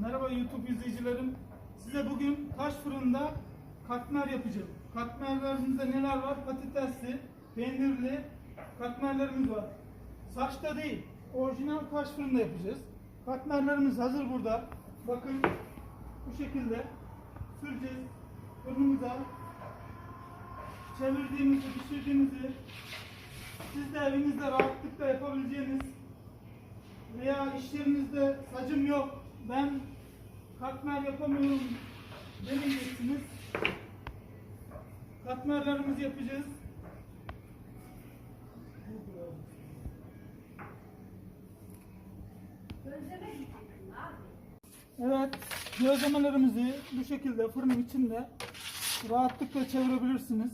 Merhaba YouTube izleyicilerim. Size bugün taş fırında katmer yapacağım. Katmerlerimizde neler var? Patatesli, peynirli katmerlerimiz var. Saçta değil, orijinal taş fırında yapacağız. Katmerlerimiz hazır burada. Bakın bu şekilde süreceğiz fırınımıza. Çevirdiğimizi, pişirdiğimizi siz de evinizde rahatlıkla yapabileceğiniz veya iş yerinizde sacım yok, ben katmer yapamıyorum demeyeceksiniz. Katmerlerimizi yapacağız. Evet, gözlemelerimizi bu şekilde fırının içinde rahatlıkla çevirebilirsiniz.